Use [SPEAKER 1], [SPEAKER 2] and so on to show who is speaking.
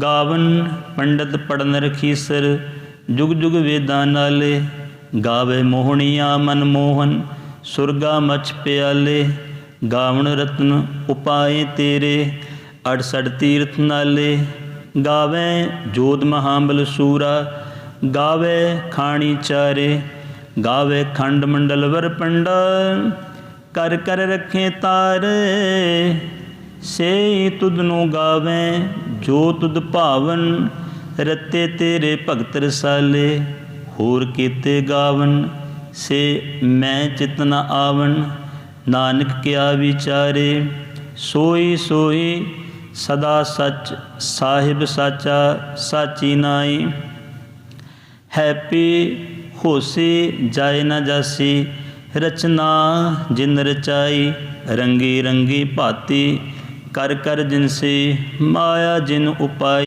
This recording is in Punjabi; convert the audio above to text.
[SPEAKER 1] ਗਾਵਨ ਪੰਡਤ ਪੜਨ ਰਖੀਸਰ, ਜੁਗ ਜੁਗ ਵੇਦਾਂ ਨਾਲੇ, ਗਾਵੇ ਮੋਹਣੀਆਂ ਮਨ ਮੋਹਨ, ਸੁਰਗਾ ਮਚ ਪਿਆਲੇ, ਗਾਵਣ ਰਤਨ ਉਪਾਏ ਤੇਰੇ 68 ਤੀਰਥ ਨਾਲੇ, ਗਾਵੇ ਜੋਤ ਮਹਾਬਲ ਸੂਰਾ, ਗਾਵੇ ਖਾਣੀ ਚਾਰੇ, ਗਾਵੇ ਖੰਡ ਮੰਡਲ ਵਰ ਪੰਡਾ, ਕਰ ਕਰ ਰੱਖੇ ਤਾਰੇ ਸੇ ਤੁਧ ਨੂੰ ਗਾਵੇ ਜੋ ਤੁਧ ਭਾਵਨ ਰਤੇ ਤੇਰੇ ਭਗਤ ਰਸਾਲੇ? ਹੋਰ ਕੀਤੇ ਗਾਵਨ, ਸੇ ਮੈਂ ਚਿਤ ਨ ਆਵਨ। ਨਾਨਕ ਕਿਆ ਵਿਚਾਰੇ? ਸੋਈ ਸੋਈ ਸਦਾ ਸੱਚ, ਸਾਹਿਬ ਸਾਚਾ ਸਾਚੀ ਨਾਈ ਹੈਪੀ ਹੋਸੀ ਜਾਏ ਨਾ ਜਾਸੀ, ਰਚਨਾ ਜਿਨ ਰਚਾਈ, ਰੰਗੀ ਰੰਗੀ ਭਾਤੀ। ਕਰ ਕਰ ਜਿਨਸੀ ਮਾਇਆ ਜਿਨ ਉਪਾਈ।